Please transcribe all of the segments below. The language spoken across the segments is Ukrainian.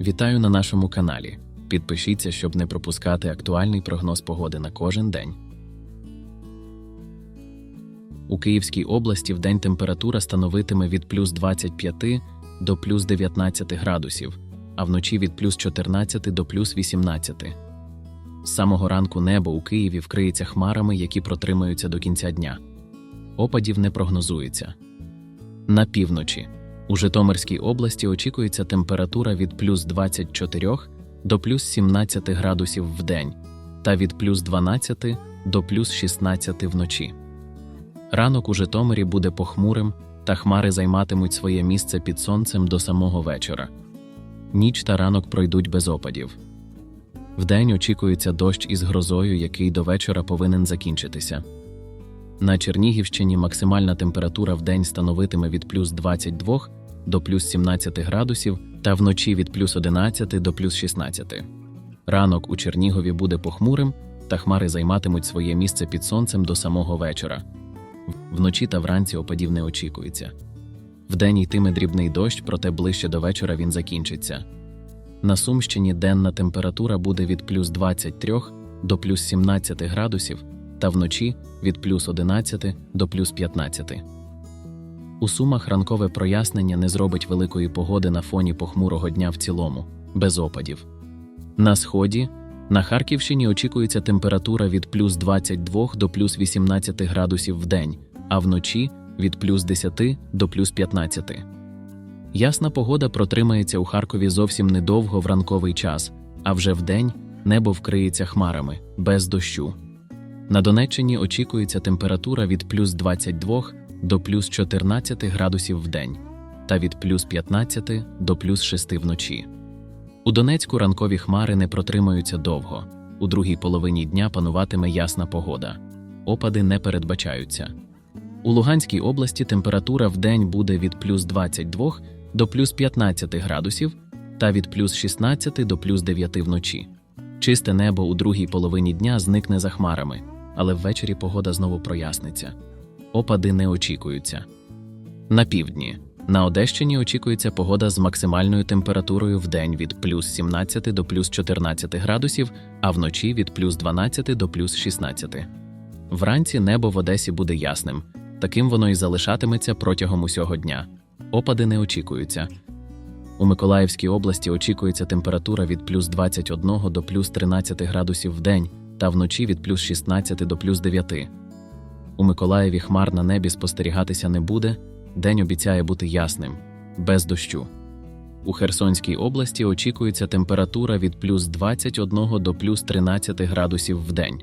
Вітаю на нашому каналі. Підпишіться, щоб не пропускати актуальний прогноз погоди на кожен день. У Київській області в день температура становитиме від плюс 25 до плюс 19 градусів, а вночі від плюс 14 до плюс 18. З самого ранку небо у Києві вкриється хмарами, які протримаються до кінця дня. Опадів не прогнозується. На півночі. У Житомирській області очікується температура від плюс 24 до плюс 17 градусів в день та від плюс 12 до плюс 16 вночі. Ранок у Житомирі буде похмурим, та хмари займатимуть своє місце під сонцем до самого вечора. Ніч та ранок пройдуть без опадів. Вдень очікується дощ із грозою, який до вечора повинен закінчитися. На Чернігівщині максимальна температура в день становитиме від плюс 22 до плюс 17 градусів та вночі від плюс 11 до плюс 16. Ранок у Чернігові буде похмурим, та хмари займатимуть своє місце під сонцем до самого вечора. Вночі та вранці опадів не очікується. Вдень йтиме дрібний дощ, проте ближче до вечора він закінчиться. На Сумщині денна температура буде від плюс 23 до плюс 17 градусів, та вночі від плюс 11 до плюс 15. У Сумах ранкове прояснення не зробить великої погоди на фоні похмурого дня в цілому, без опадів. На сході на Харківщині очікується температура від плюс 22 до плюс 18 градусів в день, а вночі від плюс 10 до плюс 15. Ясна погода протримається у Харкові зовсім недовго в ранковий час, а вже вдень небо вкриється хмарами, без дощу. На Донеччині очікується температура від плюс 22 до плюс 14 градусів в день та від плюс 15 до плюс 6 вночі. У Донецьку ранкові хмари не протримаються довго. У другій половині дня пануватиме ясна погода. Опади не передбачаються. У Луганській області температура в день буде від плюс 22 до плюс 15 градусів та від плюс 16 до плюс 9 вночі. Чисте небо у другій половині дня зникне за хмарами, але ввечері погода знову проясниться. Опади не очікуються. На півдні. На Одещині очікується погода з максимальною температурою в день від плюс 17 до плюс 14 градусів, а вночі від плюс 12 до плюс 16. Вранці небо в Одесі буде ясним. Таким воно і залишатиметься протягом усього дня. Опади не очікуються. У Миколаївській області очікується температура від плюс 21 до плюс 13 градусів в день та вночі від плюс 16 до плюс 9. У Миколаєві хмар на небі спостерігатися не буде, день обіцяє бути ясним, без дощу. У Херсонській області очікується температура від плюс 21 до плюс 13 градусів в день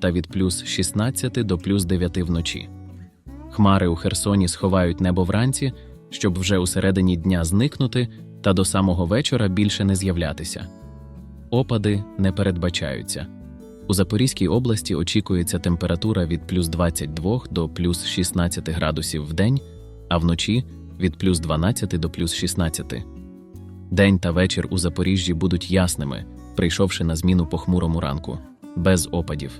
та від плюс 16 до плюс 9 вночі. Хмари у Херсоні сховають небо вранці, щоб вже у середині дня зникнути та до самого вечора більше не з'являтися. Опади не передбачаються. У Запорізькій області очікується температура від плюс 22 до плюс 16 градусів в день, а вночі від плюс 12 до плюс 16. День та вечір у Запоріжжі будуть ясними, прийшовши на зміну похмурому ранку, без опадів.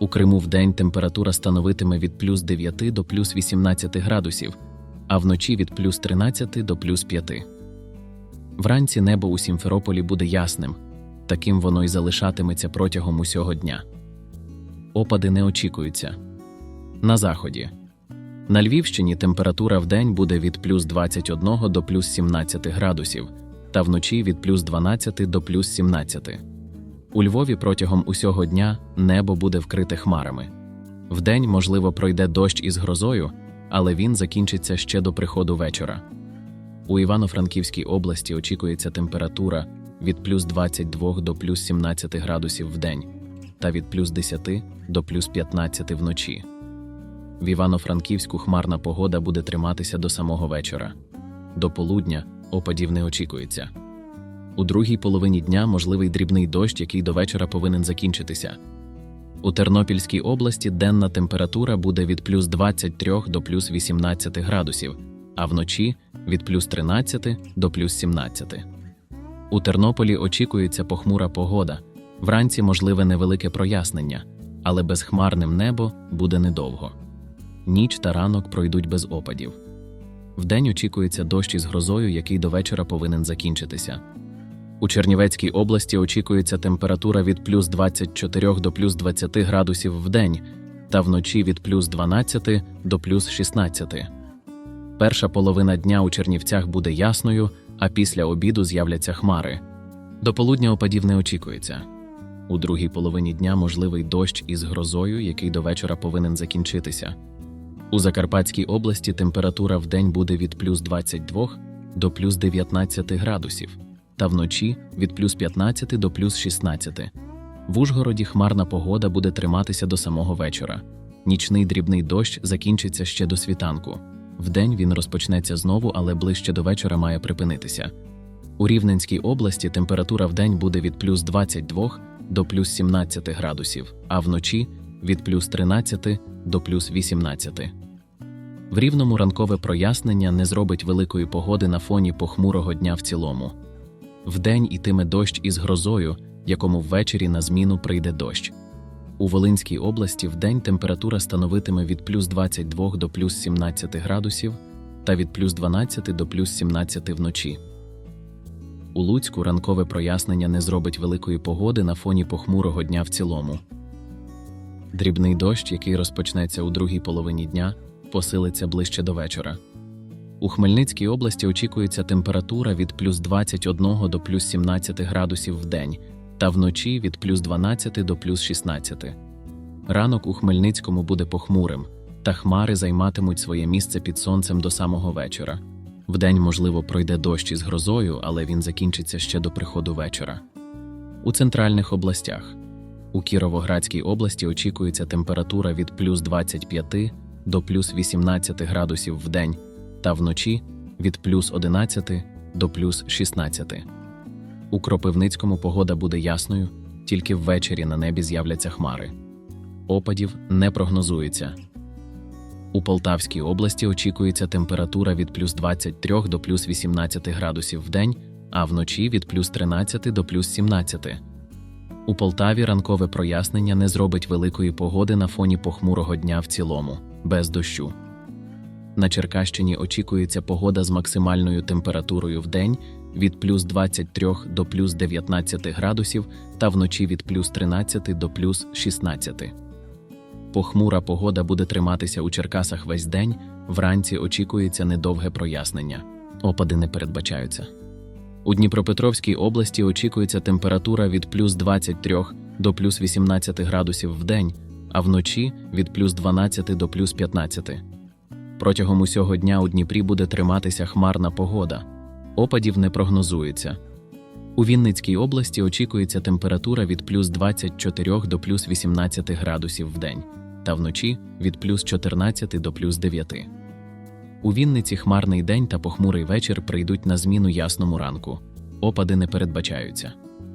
У Криму вдень температура становитиме від плюс 9 до плюс 18 градусів, а вночі від плюс 13 до плюс 5. Вранці небо у Сімферополі буде ясним, таким воно й залишатиметься протягом усього дня. Опади не очікуються. На заході. На Львівщині температура вдень буде від плюс 21 до плюс 17 градусів, та вночі від плюс 12 до плюс 17. У Львові протягом усього дня небо буде вкрите хмарами. Вдень, можливо, пройде дощ із грозою, але він закінчиться ще до приходу вечора. У Івано-Франківській області очікується температура від плюс 22 до плюс 17 градусів в день та від плюс 10 до плюс 15 вночі. В Івано-Франківську хмарна погода буде триматися до самого вечора. До полудня опадів не очікується. У другій половині дня можливий дрібний дощ, який до вечора повинен закінчитися. У Тернопільській області денна температура буде від плюс 23 до плюс 18 градусів, а вночі від плюс 13 до плюс 17. У Тернополі очікується похмура погода. Вранці можливе невелике прояснення, але безхмарним небо буде недовго. Ніч та ранок пройдуть без опадів. Вдень очікується дощ із грозою, який до вечора повинен закінчитися. У Чернівецькій області очікується температура від плюс 24 до плюс 20 градусів в день та вночі від плюс 12 до плюс 16. Перша половина дня у Чернівцях буде ясною, а після обіду з'являться хмари. До полудня опадів не очікується. У другій половині дня можливий дощ із грозою, який до вечора повинен закінчитися. У Закарпатській області температура в день буде від плюс 22 до плюс 19 градусів, та вночі від плюс 15 до плюс 16. В Ужгороді хмарна погода буде триматися до самого вечора. Нічний дрібний дощ закінчиться ще до світанку. Вдень він розпочнеться знову, але ближче до вечора має припинитися. У Рівненській області температура вдень буде від плюс 22 до плюс 17 градусів, а вночі від плюс 13 до плюс 18. В рівному ранкове прояснення не зробить великої погоди на фоні похмурого дня в цілому. Вдень ітиме дощ із грозою, якому ввечері на зміну прийде дощ. У Волинській області вдень температура становитиме від плюс 22 до плюс 17 градусів та від плюс 12 до плюс 17 вночі. У Луцьку ранкове прояснення не зробить великої погоди на фоні похмурого дня в цілому. Дрібний дощ, який розпочнеться у другій половині дня, посилиться ближче до вечора. У Хмельницькій області очікується температура від плюс 21 до плюс 17 градусів в день та вночі від плюс 12 до плюс 16. Ранок у Хмельницькому буде похмурим, та хмари займатимуть своє місце під сонцем до самого вечора. Вдень, можливо, пройде дощ із грозою, але він закінчиться ще до приходу вечора. У центральних областях у Кіровоградській області очікується температура від плюс 25 до плюс 18 градусів в день та вночі від плюс 11 до плюс 16. У Кропивницькому погода буде ясною, тільки ввечері на небі з'являться хмари. Опадів не прогнозується. У Полтавській області очікується температура від плюс 23 до плюс 18 градусів в день, а вночі від плюс 13 до плюс 17. У Полтаві ранкове прояснення не зробить великої погоди на фоні похмурого дня в цілому, без дощу. На Черкащині очікується погода з максимальною температурою в день від плюс 23 до плюс 19 градусів та вночі від плюс 13 до плюс 16. Похмура погода буде триматися у Черкасах весь день, вранці очікується недовге прояснення. Опади не передбачаються. У Дніпропетровській області очікується температура від плюс 23 до плюс 18 градусів в день, а вночі від плюс 12 до плюс 15. Протягом усього дня у Дніпрі буде триматися хмарна погода. Опадів не прогнозується. У Вінницькій області очікується температура від плюс 24 до плюс 18 градусів в день, та вночі від плюс 14 до плюс 9. У Вінниці хмарний день та похмурий вечір прийдуть на зміну ясному ранку. Опади не передбачаються.